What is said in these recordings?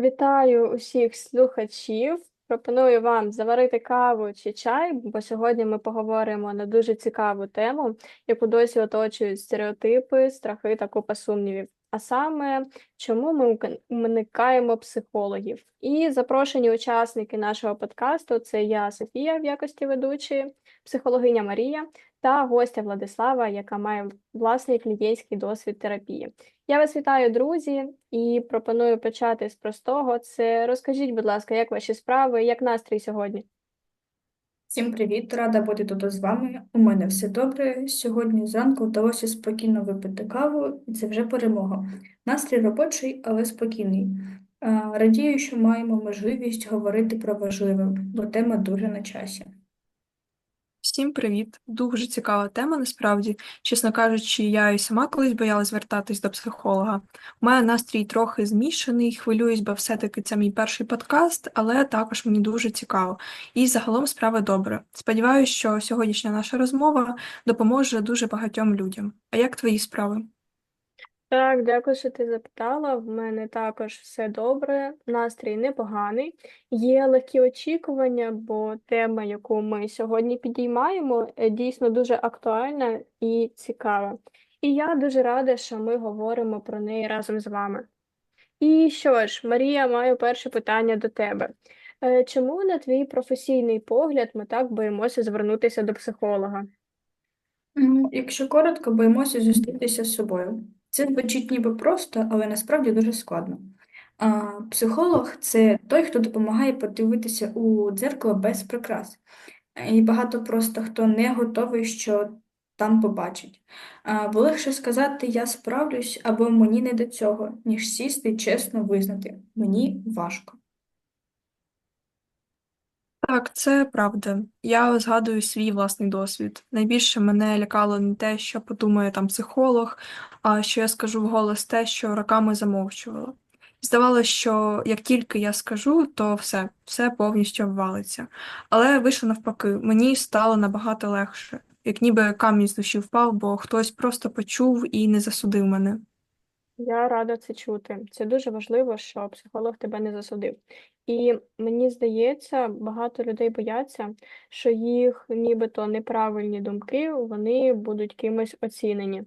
Вітаю усіх слухачів. Пропоную вам заварити каву чи чай, бо сьогодні ми поговоримо на дуже цікаву тему, яку досі оточують стереотипи, страхи та купа сумнівів. А саме, чому ми уникаємо психологів? І запрошені учасники нашого подкасту це я, Софія, в якості ведучої, психологиня Марія та гостя Владислава, яка має власний клієнтський досвід терапії. Я вас вітаю, друзі, і пропоную почати з простого. Це розкажіть, будь ласка, як ваші справи, як настрій сьогодні? Всім привіт, рада бути тут з вами. У мене все добре. Сьогодні зранку вдалося спокійно випити каву, і це вже перемога. Настрій робочий, але спокійний. Е, Радію, що маємо можливість говорити про важливе, бо тема дуже на часі. Всім привіт! Дуже цікава тема, насправді. Чесно кажучи, я і сама колись боялась звертатись до психолога. У мене настрій трохи змішаний, хвилююсь, бо все-таки це мій перший подкаст, але також мені дуже цікаво. І загалом справа добре. Сподіваюся, що сьогоднішня наша розмова допоможе дуже багатьом людям. А як твої справи? Так, дякую, що ти запитала. В мене також все добре, настрій непоганий. Є легкі очікування, бо тема, яку ми сьогодні підіймаємо, е, дійсно дуже актуальна і цікава. І я дуже рада, що ми говоримо про неї разом з вами. І що ж, Марія, маю перше питання до тебе. Е, Чому, на твій професійний погляд, ми так боїмося звернутися до психолога? Якщо коротко, боїмося зустрітися з собою. Це звучить ніби просто, але насправді дуже складно. А, психолог це той, хто допомагає подивитися у дзеркало без прикрас. І багато просто хто не готовий, що там побачить. А, бо легше сказати я справлюсь або мені не до цього, ніж сісти чесно визнати мені важко. Так, це правда. Я згадую свій власний досвід. Найбільше мене лякало не те, що подумає там психолог, а що я скажу вголос те, що роками замовчувала. Здавалося, що як тільки я скажу, то все, все повністю обвалиться. Але вийшло навпаки, мені стало набагато легше, як ніби камінь з душі впав, бо хтось просто почув і не засудив мене. Я рада це чути. Це дуже важливо, що психолог тебе не засудив. І мені здається, багато людей бояться, що їх нібито неправильні думки, вони будуть кимось оцінені.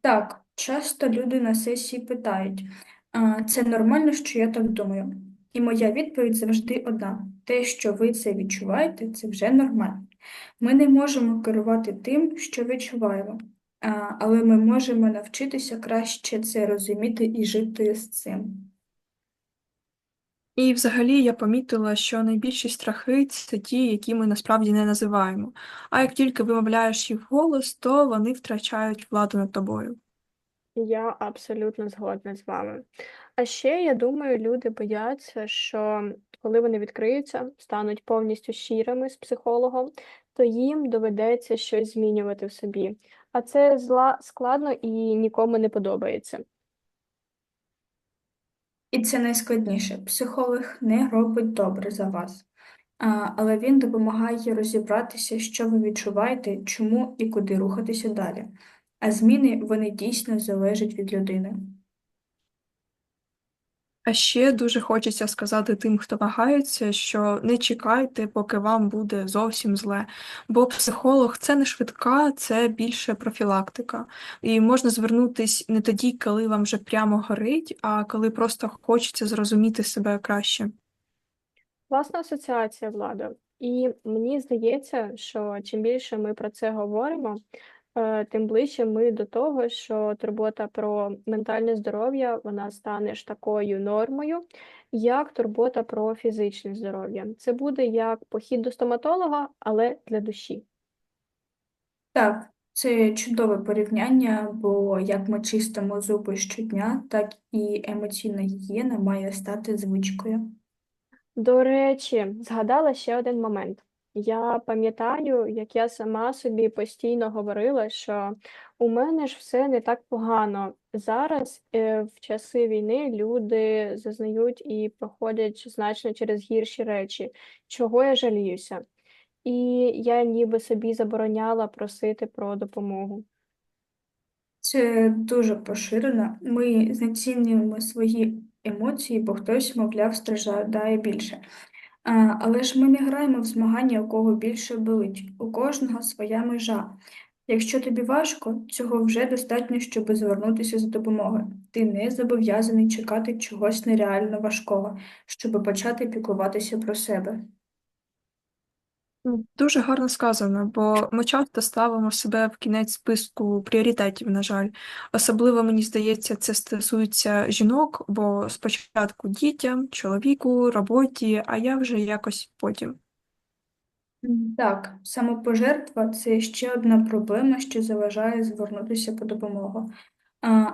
Так, часто люди на сесії питають, а, це нормально, що я так думаю? І моя відповідь завжди одна: те, що ви це відчуваєте, це вже нормально. Ми не можемо керувати тим, що відчуваємо, але ми можемо навчитися краще це розуміти і жити з цим. І взагалі я помітила, що найбільші страхи це ті, які ми насправді не називаємо. А як тільки вимовляєш їх вголос, то вони втрачають владу над тобою. Я абсолютно згодна з вами. А ще я думаю, люди бояться, що коли вони відкриються, стануть повністю щирими з психологом, то їм доведеться щось змінювати в собі. А це зла складно і нікому не подобається. І це найскладніше. Психолог не робить добре за вас, але він допомагає розібратися, що ви відчуваєте, чому і куди рухатися далі. А зміни вони дійсно залежать від людини. А ще дуже хочеться сказати тим, хто вагається, що не чекайте, поки вам буде зовсім зле. Бо психолог це не швидка, це більше профілактика. І можна звернутись не тоді, коли вам вже прямо горить, а коли просто хочеться зрозуміти себе краще. Класна асоціація, Влада. І мені здається, що чим більше ми про це говоримо, тим ближче ми до того, що турбота про ментальне здоров'я вона стане ж такою нормою, як турбота про фізичне здоров'я. Це буде як похід до стоматолога, але для душі. Так, це чудове порівняння, бо як ми чистимо зуби щодня, так і емоційна гігієна має стати звичкою. До речі, згадала ще один момент. Я пам'ятаю, як я сама собі постійно говорила, що у мене ж все не так погано. Зараз, е, в часи війни, люди зазнають і проходять значно через гірші речі, чого я жаліюся. І я ніби собі забороняла просити про допомогу. Це дуже поширено. Ми знецінюємо свої емоції, бо хтось, мовляв, страждає більше. Але ж ми не граємо в змагання, у кого більше болить. У кожного своя межа. Якщо тобі важко, цього вже достатньо, щоб звернутися за допомогою. Ти не зобов'язаний чекати чогось нереально важкого, щоб почати піклуватися про себе. Дуже гарно сказано, бо ми часто ставимо себе в кінець списку пріоритетів, на жаль. Особливо, мені здається, це стосується жінок, бо спочатку дітям, чоловіку, роботі, а я вже якось потім. Так, самопожертва це ще одна проблема, що заважає звернутися по допомогу.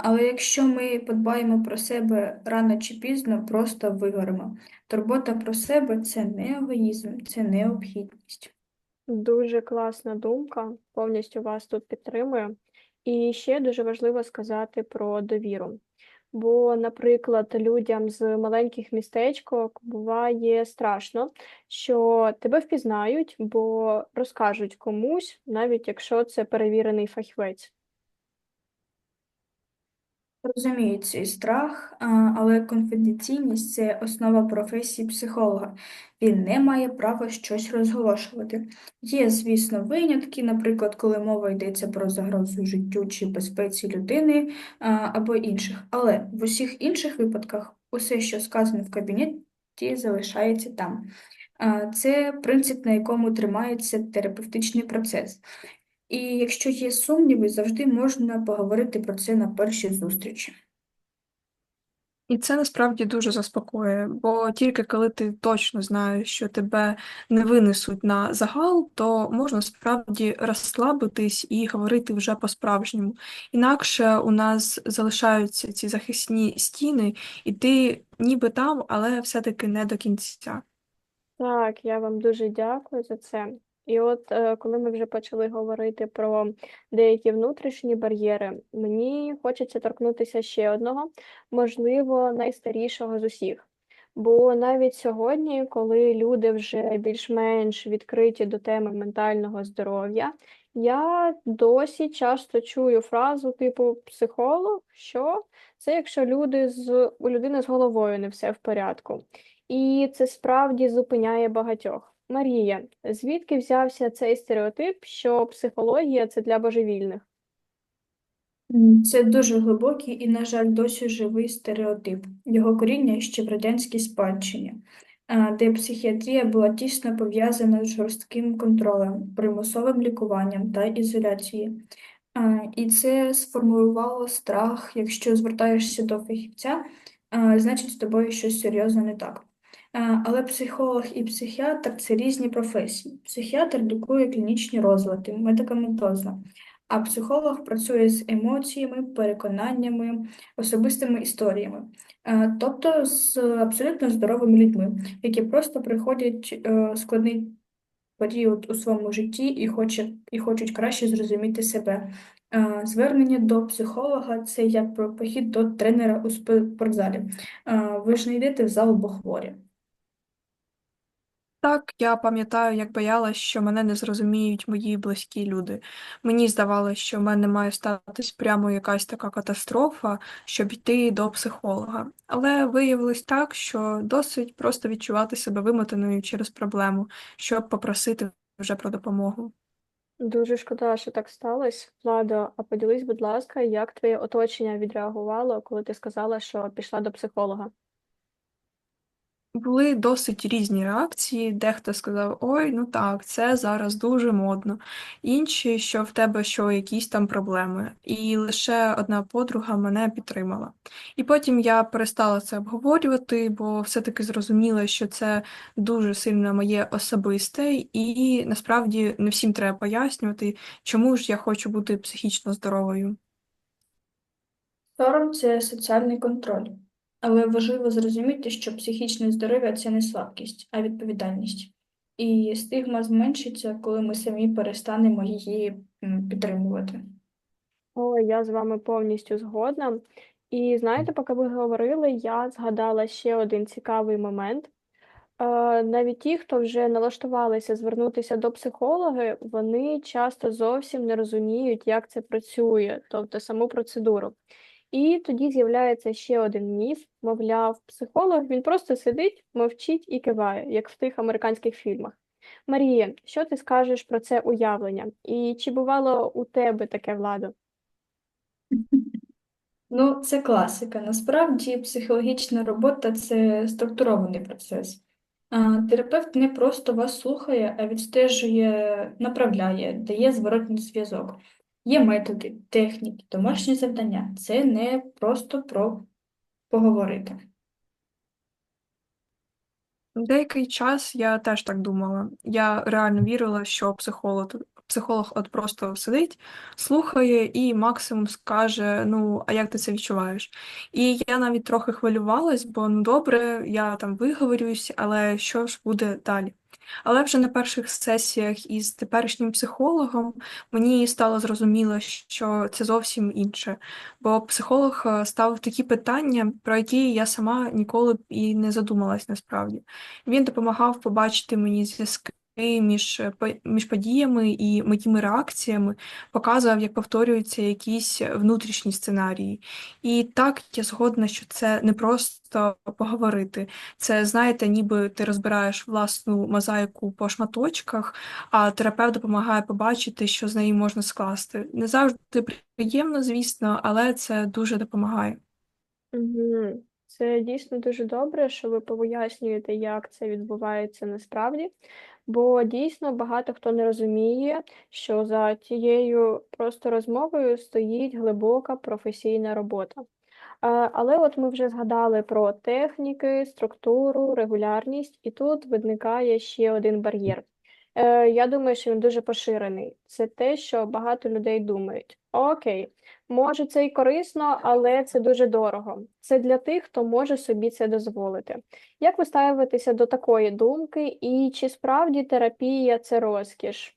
Але якщо ми подбаємо про себе рано чи пізно, просто вигоримо. Турбота про себе це не егоїзм, це необхідність. Дуже класна думка, повністю вас тут підтримую. І ще дуже важливо сказати про довіру. Бо, наприклад, людям з маленьких містечок буває страшно, що тебе впізнають, бо розкажуть комусь, навіть якщо це перевірений фахівець. Розумію цей страх, але конфіденційність це основа професії психолога. Він не має права щось розголошувати. Є, звісно, винятки, наприклад, коли мова йдеться про загрозу життю чи безпеці людини або інших. Але в усіх інших випадках усе, що сказано в кабінеті, залишається там. Це принцип, на якому тримається терапевтичний процес. І якщо є сумніви, завжди можна поговорити про це на першій зустрічі. І це насправді дуже заспокоює, бо тільки коли ти точно знаєш, що тебе не винесуть на загал, то можна справді розслабитись і говорити вже по-справжньому. Інакше у нас залишаються ці захисні стіни, і ти ніби там, але все-таки не до кінця. Так, я вам дуже дякую за це. І от е, коли ми вже почали говорити про деякі внутрішні бар'єри, мені хочеться торкнутися ще одного, можливо, найстарішого з усіх. Бо навіть сьогодні, коли люди вже більш-менш відкриті до теми ментального здоров'я, я досі часто чую фразу типу психолог, що це якщо люди з у людини з головою не все в порядку. І це справді зупиняє багатьох. Марія, звідки взявся цей стереотип, що психологія це для божевільних? Це дуже глибокий і, на жаль, досі живий стереотип. Його коріння ще в радянській спадщині, де психіатрія була тісно пов'язана з жорстким контролем, примусовим лікуванням та ізоляцією. І це сформулювало страх, якщо звертаєшся до фахівця, значить з тобою щось серйозно не так. А, Але психолог і психіатр це різні професії. Психіатр лікує клінічні розлади медикаментозно, а психолог працює з емоціями, переконаннями, особистими історіями, Е, тобто з абсолютно здоровими людьми, які просто приходять е, складний період у своєму житті і хочуть, і хочуть краще зрозуміти себе. Е, Звернення до психолога це як про похід до тренера у спортзалі. Е, Ви ж не йдете в зал, бо хворі. Так, я пам'ятаю, як боялась, що мене не зрозуміють мої близькі люди. Мені здавалося, що в мене має статись прямо якась така катастрофа, щоб йти до психолога. Але виявилось так, що досить просто відчувати себе вимотаною через проблему, щоб попросити вже про допомогу. Дуже шкода, що так сталося. Владо, а поділись, будь ласка, як твоє оточення відреагувало, коли ти сказала, що пішла до психолога? Були досить різні реакції. Дехто сказав: Ой, ну так, це зараз дуже модно. Інші, що в тебе що якісь там проблеми. І лише одна подруга мене підтримала. І потім я перестала це обговорювати, бо все-таки зрозуміла, що це дуже сильно моє особисте, і насправді не всім треба пояснювати, чому ж я хочу бути психічно здоровою. Сором це соціальний контроль. Але важливо зрозуміти, що психічне здоров'я це не слабкість, а відповідальність. І стигма зменшиться, коли ми самі перестанемо її підтримувати. Ой, я з вами повністю згодна. І знаєте, поки ви говорили, я згадала ще один цікавий момент. Е, Навіть ті, хто вже налаштувалися звернутися до психолога, вони часто зовсім не розуміють, як це працює, тобто саму процедуру. І тоді з'являється ще один міф, мовляв, психолог він просто сидить, мовчить і киває, як в тих американських фільмах. Марія, що ти скажеш про це уявлення? І чи бувало у тебе таке владо? Ну, це класика. Насправді, психологічна робота це структурований процес. Терапевт не просто вас слухає, а відстежує, направляє, дає зворотній зв'язок. Є методи, техніки, домашні завдання. Це не просто про поговорити. Деякий час я теж так думала. Я реально вірила, що психолог, психолог от просто сидить, слухає і максимум скаже: ну, а як ти це відчуваєш? І я навіть трохи хвилювалась, бо ну добре, я там виговорююсь, але що ж буде далі? Але вже на перших сесіях із теперішнім психологом мені стало зрозуміло, що це зовсім інше. Бо психолог е, ставив такі питання, про які я сама ніколи б і не задумалась насправді. Він допомагав побачити мені зв'язки між, між подіями і моїми реакціями, показував, як повторюються якісь внутрішні сценарії. І так я згодна, що це не просто поговорити. Це, знаєте, ніби ти розбираєш власну мозаїку по шматочках, а терапевт допомагає побачити, що з неї можна скласти. Не завжди приємно, звісно, але це дуже допомагає. Це дійсно дуже добре, що ви пояснюєте, як це відбувається насправді, бо дійсно багато хто не розуміє, що за тією просто розмовою стоїть глибока професійна робота. Але от ми вже згадали про техніки, структуру, регулярність, і тут виникає ще один бар'єр. Е, Я думаю, що він дуже поширений. Це те, що багато людей думають: окей, може, це і корисно, але це дуже дорого. Це для тих, хто може собі це дозволити. Як ви ставитеся до такої думки, і чи справді терапія це розкіш?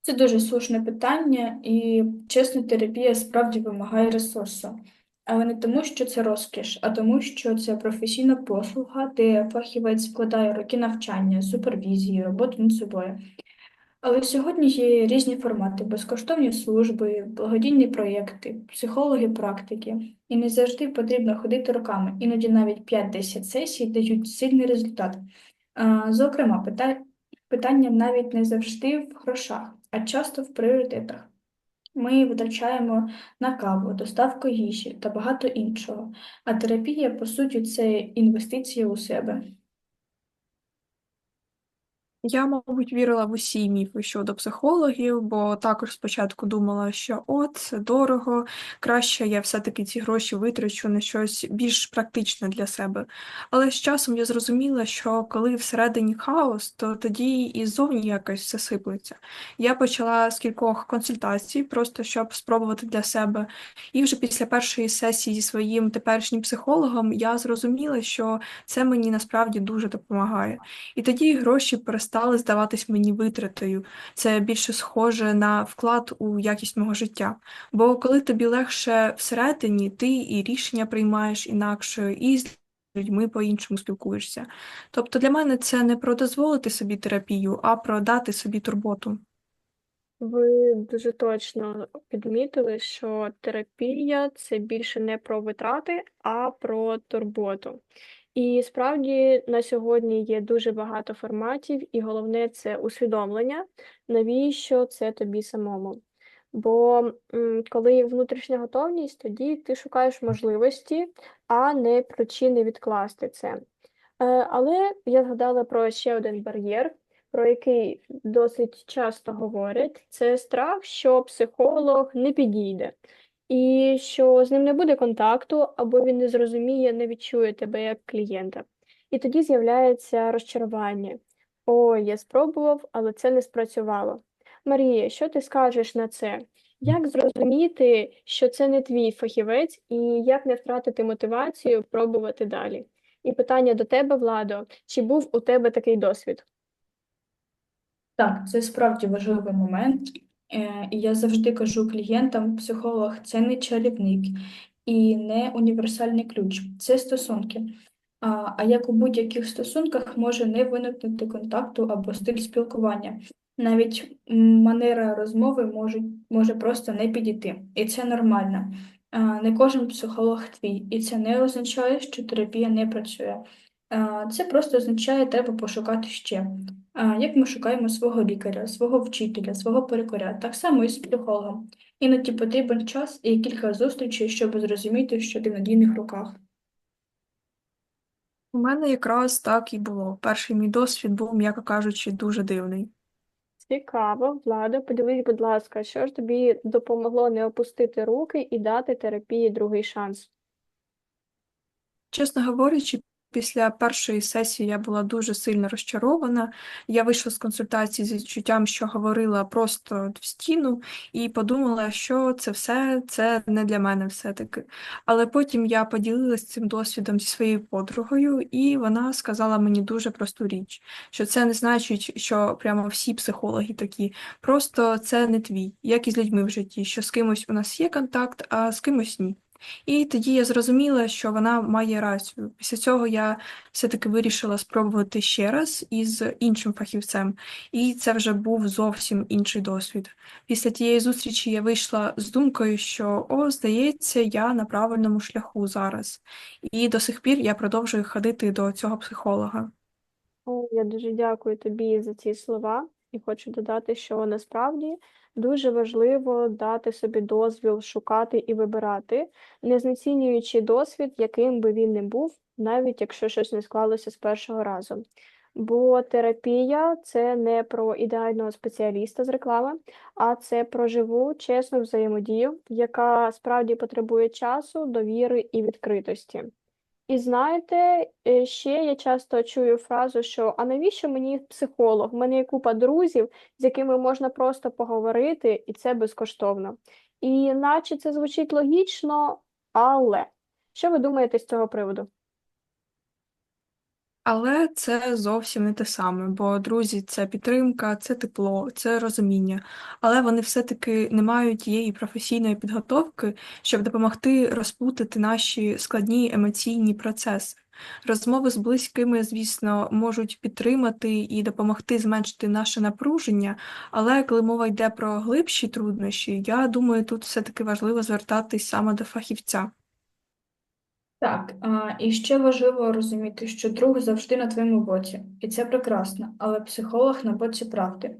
Це дуже слушне питання, і чесна терапія справді вимагає ресурсу. Але не тому, що це розкіш, а тому, що це професійна послуга, де фахівець вкладає роки навчання, супервізії, роботи над собою. Але сьогодні є різні формати: безкоштовні служби, благодійні проєкти, психологи практики. І не завжди потрібно ходити роками. Іноді навіть 5-10 сесій дають сильний результат. Зокрема, пита- питання навіть не завжди в грошах, а часто в пріоритетах. Ми витрачаємо на каву, доставку їжі та багато іншого. А терапія, по суті, це інвестиція у себе. Я, мабуть, вірила в усі міфи щодо психологів, бо також спочатку думала, що от це дорого, краще я все-таки ці гроші витрачу на щось більш практичне для себе. Але з часом я зрозуміла, що коли всередині хаос, то тоді і ззовні якось все сиплеться. Я почала з кількох консультацій, просто щоб спробувати для себе. І вже після першої сесії зі своїм теперішнім психологом я зрозуміла, що це мені насправді дуже допомагає. І тоді гроші перестали здаватись мені витратою. Це більше схоже на вклад у якість мого життя. Бо коли тобі легше всередині, ти і рішення приймаєш інакше, і з людьми по-іншому спілкуєшся. Тобто для мене це не про дозволити собі терапію, а про дати собі турботу. Ви дуже точно підмітили, що терапія це більше не про витрати, а про турботу. І справді на сьогодні є дуже багато форматів, і головне це усвідомлення, навіщо це тобі самому. Бо коли є внутрішня готовність, тоді ти шукаєш можливості, а не причини відкласти це. Е, Але я згадала про ще один бар'єр, про який досить часто говорять, це страх, що психолог не підійде, і що з ним не буде контакту, або він не зрозуміє, не відчує тебе як клієнта. І тоді з'являється розчарування. О, я спробував, але це не спрацювало. Марія, що ти скажеш на це? Як зрозуміти, що це не твій фахівець, і як не втратити мотивацію пробувати далі? І питання до тебе, Владо, чи був у тебе такий досвід? Так, це справді важливий момент. Е, І я завжди кажу клієнтам, психолог це не чарівник і не універсальний ключ, це стосунки. А, як у будь-яких стосунках може не виникнути контакту або стиль спілкування. Навіть манера розмови може, може просто не підійти, і це нормально. Не кожен психолог твій, і це не означає, що терапія не працює. Це просто означає, треба пошукати ще. А, Як ми шукаємо свого лікаря, свого вчителя, свого перекоря, так само і з психологом. Іноді потрібен час і кілька зустрічей, щоб зрозуміти, що ти в надійних руках. У мене якраз так і було. Перший мій досвід був, м'яко кажучи, дуже дивний. Цікаво, Влада, поділись, будь ласка, що ж тобі допомогло не опустити руки і дати терапії другий шанс? Чесно говорячи, після першої сесії я була дуже сильно розчарована. Я вийшла з консультації з відчуттям, що говорила просто в стіну, і подумала, що це все це не для мене все-таки. Але потім я поділилася цим досвідом зі своєю подругою, і вона сказала мені дуже просту річ, що це не значить, що прямо всі психологи такі. Просто це не твій, як і з людьми в житті, що з кимось у нас є контакт, а з кимось ні. І тоді я зрозуміла, що вона має рацію. Після цього я все-таки вирішила спробувати ще раз із іншим фахівцем, і це вже був зовсім інший досвід. Після тієї зустрічі я вийшла з думкою, що о, здається, я на правильному шляху зараз. І до сих пір я продовжую ходити до цього психолога. О, я дуже дякую тобі за ці слова і хочу додати, що насправді дуже важливо дати собі дозвіл шукати і вибирати, не знецінюючи досвід, яким би він не був, навіть якщо щось не склалося з першого разу. Бо терапія це не про ідеального спеціаліста з реклами, а це про живу, чесну взаємодію, яка справді потребує часу, довіри і відкритості. І знаєте, е, ще я часто чую фразу, що а навіщо мені психолог? У мене є купа друзів, з якими можна просто поговорити, і це безкоштовно. І наче це звучить логічно, але що ви думаєте з цього приводу? Але це зовсім не те саме, бо друзі це підтримка, це тепло, це розуміння. Але вони все-таки не мають тієї професійної підготовки, щоб допомогти розплутати наші складні емоційні процеси. Розмови з близькими, звісно, можуть підтримати і допомогти зменшити наше напруження, але коли мова йде про глибші труднощі, я думаю, тут все-таки важливо звертатись саме до фахівця. Так, а, і ще важливо розуміти, що друг завжди на твоєму боці, і це прекрасно, але психолог на боці правди.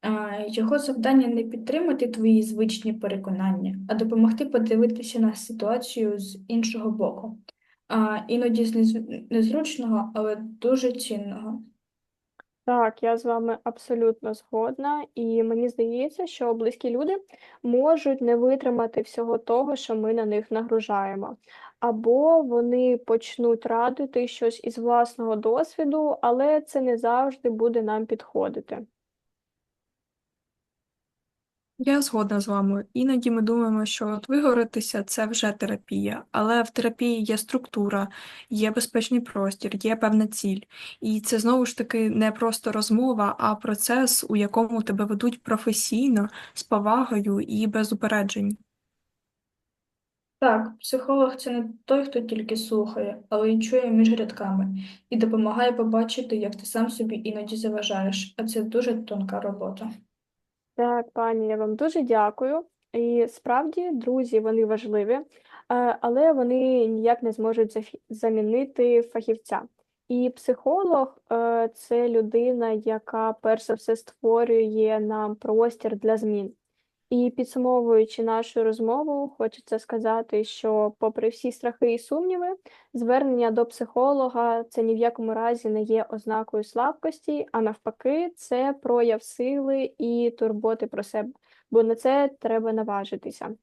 А, Його завдання не підтримати твої звичні переконання, а допомогти подивитися на ситуацію з іншого боку. А, Іноді з незручного, але дуже цінного. Так, я з вами абсолютно згодна, і мені здається, що близькі люди можуть не витримати всього того, що ми на них нагружаємо, або вони почнуть радити щось із власного досвіду, але це не завжди буде нам підходити. Я згодна з вами. Іноді ми думаємо, що от виговоритися це вже терапія, але в терапії є структура, є безпечний простір, є певна ціль. І це знову ж таки не просто розмова, а процес, у якому тебе ведуть професійно, з повагою і без упереджень. Так, психолог це не той, хто тільки слухає, але й чує між рядками і допомагає побачити, як ти сам собі іноді заважаєш, а це дуже тонка робота. Так, пані, я вам дуже дякую. І справді, друзі, вони важливі, е, але вони ніяк не зможуть зафі- замінити фахівця. І психолог е, це людина, яка перш за все створює нам простір для змін. І підсумовуючи нашу розмову, хочеться сказати, що, попри всі страхи і сумніви, звернення до психолога це ні в якому разі не є ознакою слабкості, а навпаки, це прояв сили і турботи про себе, бо на це треба наважитися.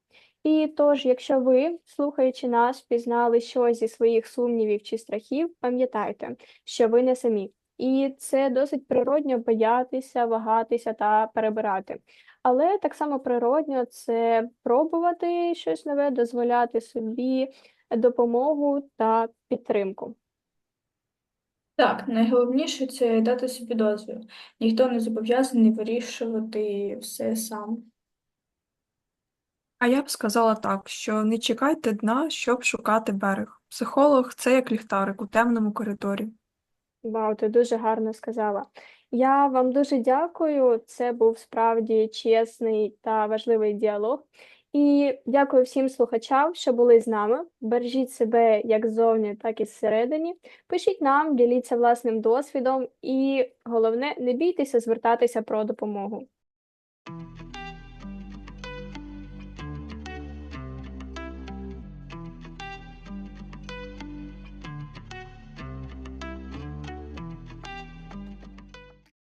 І тож, якщо ви, слухаючи нас, пізнали щось зі своїх сумнівів чи страхів, пам'ятайте, що ви не самі. І це досить природньо боятися, вагатися та перебирати. Але так само природньо це пробувати щось нове, дозволяти собі допомогу та підтримку. Так, найголовніше це дати собі дозвіл. Ніхто не зобов'язаний вирішувати все сам. А я б сказала так, що не чекайте дна, щоб шукати берег. Психолог це як ліхтарик у темному коридорі. Вау, ти дуже гарно сказала. Я вам дуже дякую. Це був справді чесний та важливий діалог. І дякую всім слухачам, що були з нами. Бережіть себе як ззовні, так і зсередині. Пишіть нам, діліться власним досвідом, і головне, не бійтеся звертатися про допомогу.